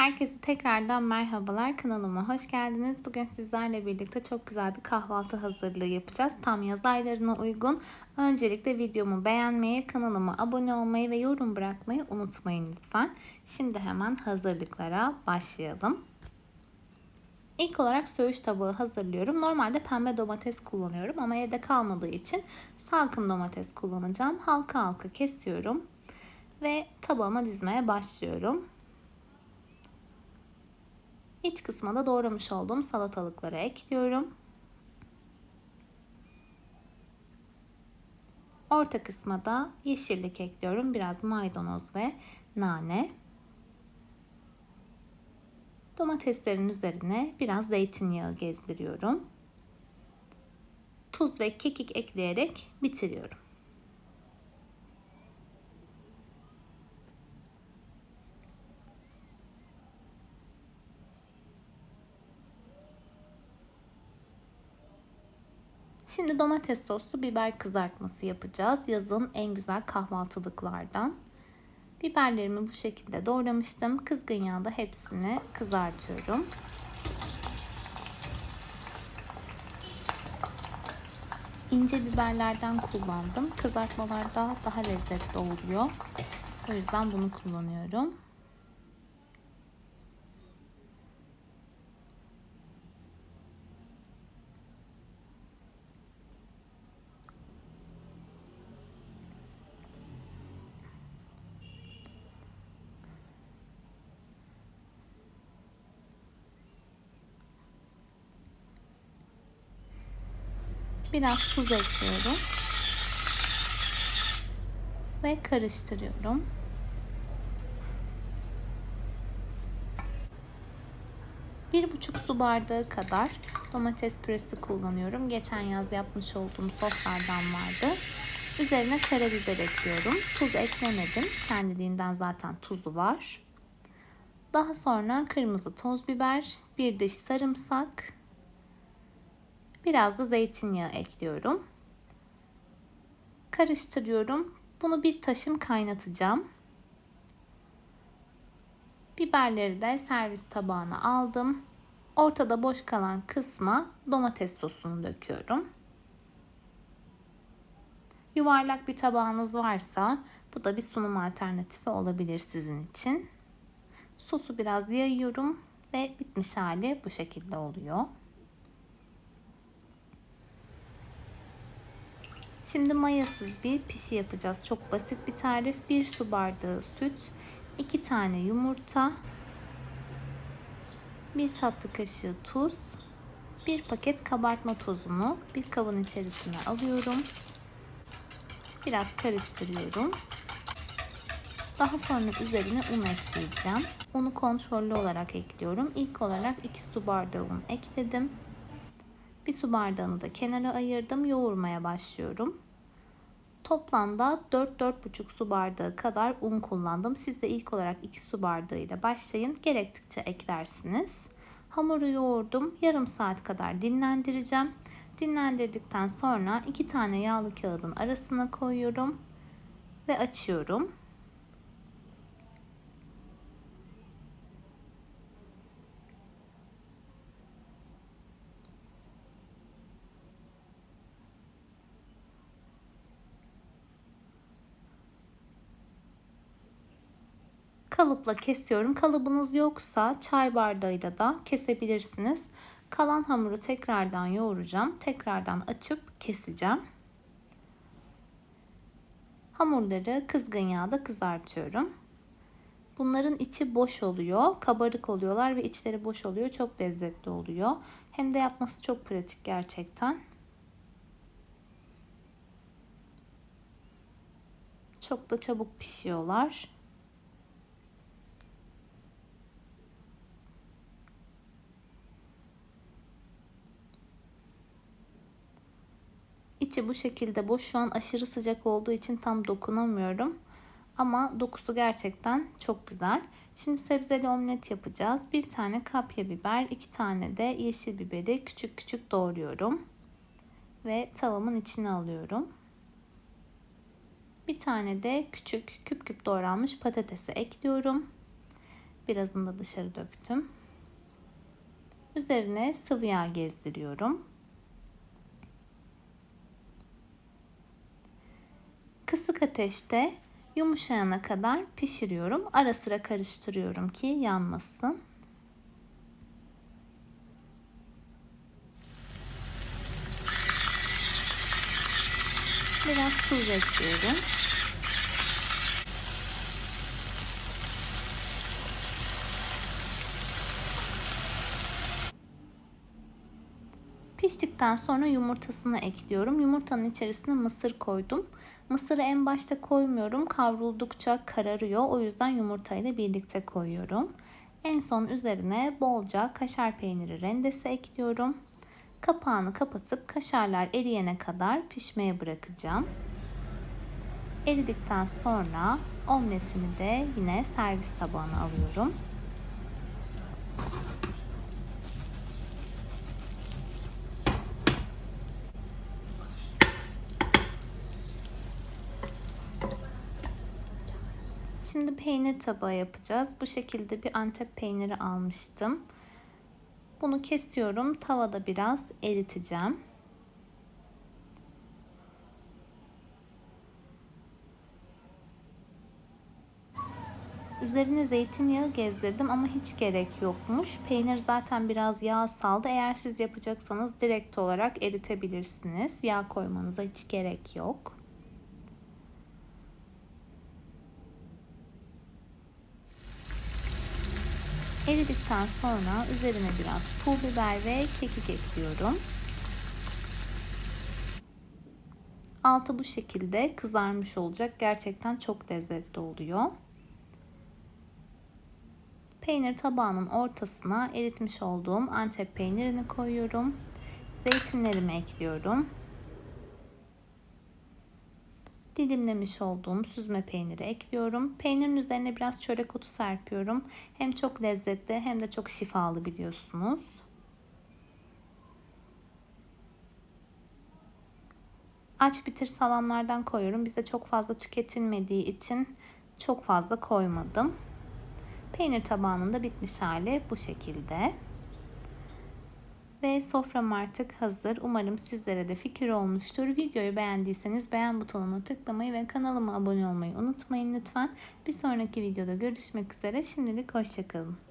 Herkese tekrardan merhabalar. Kanalıma hoş geldiniz. Bugün sizlerle birlikte çok güzel bir kahvaltı hazırlığı yapacağız. Tam yaz aylarına uygun. Öncelikle videomu beğenmeyi, kanalıma abone olmayı ve yorum bırakmayı unutmayın lütfen. Şimdi hemen hazırlıklara başlayalım. İlk olarak söğüş tabağı hazırlıyorum. Normalde pembe domates kullanıyorum ama evde kalmadığı için salkım domates kullanacağım. Halka halka kesiyorum ve tabağıma dizmeye başlıyorum. İç kısma da doğramış olduğum salatalıkları ekliyorum. Orta kısma da yeşillik ekliyorum. Biraz maydanoz ve nane. Domateslerin üzerine biraz zeytinyağı gezdiriyorum. Tuz ve kekik ekleyerek bitiriyorum. Şimdi domates soslu biber kızartması yapacağız. Yazın en güzel kahvaltılıklardan. Biberlerimi bu şekilde doğramıştım. Kızgın yağda hepsini kızartıyorum. İnce biberlerden kullandım. Kızartmalarda daha lezzetli oluyor. O yüzden bunu kullanıyorum. Biraz tuz ekliyorum. Ve karıştırıyorum. Bir buçuk su bardağı kadar domates püresi kullanıyorum. Geçen yaz yapmış olduğum soslardan vardı. Üzerine karabiber ekliyorum. Tuz eklemedim. Kendiliğinden zaten tuzu var. Daha sonra kırmızı toz biber, bir diş sarımsak, Biraz da zeytinyağı ekliyorum. Karıştırıyorum. Bunu bir taşım kaynatacağım. Biberleri de servis tabağına aldım. Ortada boş kalan kısma domates sosunu döküyorum. Yuvarlak bir tabağınız varsa bu da bir sunum alternatifi olabilir sizin için. Sosu biraz yayıyorum ve bitmiş hali bu şekilde oluyor. Şimdi mayasız bir pişi yapacağız. Çok basit bir tarif. 1 su bardağı süt, 2 tane yumurta, 1 tatlı kaşığı tuz, 1 paket kabartma tozunu bir kabın içerisine alıyorum. Biraz karıştırıyorum. Daha sonra üzerine un ekleyeceğim. Unu kontrollü olarak ekliyorum. İlk olarak 2 su bardağı un ekledim. Bir su bardağını da kenara ayırdım. Yoğurmaya başlıyorum. Toplamda 4-4,5 su bardağı kadar un kullandım. Siz de ilk olarak 2 su bardağı ile başlayın. Gerektikçe eklersiniz. Hamuru yoğurdum. Yarım saat kadar dinlendireceğim. Dinlendirdikten sonra 2 tane yağlı kağıdın arasına koyuyorum ve açıyorum. Kalıpla kesiyorum. Kalıbınız yoksa çay bardağıyla da kesebilirsiniz. Kalan hamuru tekrardan yoğuracağım. Tekrardan açıp keseceğim. Hamurları kızgın yağda kızartıyorum. Bunların içi boş oluyor. Kabarık oluyorlar ve içleri boş oluyor. Çok lezzetli oluyor. Hem de yapması çok pratik gerçekten. Çok da çabuk pişiyorlar. İçi bu şekilde boş. Şu an aşırı sıcak olduğu için tam dokunamıyorum. Ama dokusu gerçekten çok güzel. Şimdi sebzeli omlet yapacağız. Bir tane kapya biber, iki tane de yeşil biberi küçük küçük doğruyorum. Ve tavamın içine alıyorum. Bir tane de küçük küp küp doğranmış patatesi ekliyorum. Birazını da dışarı döktüm. Üzerine sıvı yağ gezdiriyorum. Ateşte yumuşayana kadar pişiriyorum. Ara sıra karıştırıyorum ki yanmasın. Biraz tuz ekliyorum. Piştikten sonra yumurtasını ekliyorum. Yumurtanın içerisine mısır koydum. Mısırı en başta koymuyorum. Kavruldukça kararıyor. O yüzden yumurtayla birlikte koyuyorum. En son üzerine bolca kaşar peyniri rendesi ekliyorum. Kapağını kapatıp kaşarlar eriyene kadar pişmeye bırakacağım. Eridikten sonra omletimi de yine servis tabağına alıyorum. Şimdi peynir tabağı yapacağız. Bu şekilde bir antep peyniri almıştım. Bunu kesiyorum. Tavada biraz eriteceğim. Üzerine zeytinyağı gezdirdim ama hiç gerek yokmuş. Peynir zaten biraz yağ saldı. Eğer siz yapacaksanız direkt olarak eritebilirsiniz. Yağ koymanıza hiç gerek yok. Eridikten sonra üzerine biraz pul biber ve kekik ekliyorum. Altı bu şekilde kızarmış olacak. Gerçekten çok lezzetli oluyor. Peynir tabağının ortasına eritmiş olduğum antep peynirini koyuyorum. Zeytinlerimi ekliyorum. Dilimlemiş olduğum süzme peyniri ekliyorum. Peynirin üzerine biraz çörek otu serpiyorum. Hem çok lezzetli hem de çok şifalı biliyorsunuz. Aç bitir salamlardan koyuyorum. Bizde çok fazla tüketilmediği için çok fazla koymadım. Peynir tabağının da bitmiş hali bu şekilde. Ve sofram artık hazır. Umarım sizlere de fikir olmuştur. Videoyu beğendiyseniz beğen butonuna tıklamayı ve kanalıma abone olmayı unutmayın lütfen. Bir sonraki videoda görüşmek üzere. Şimdilik hoşçakalın.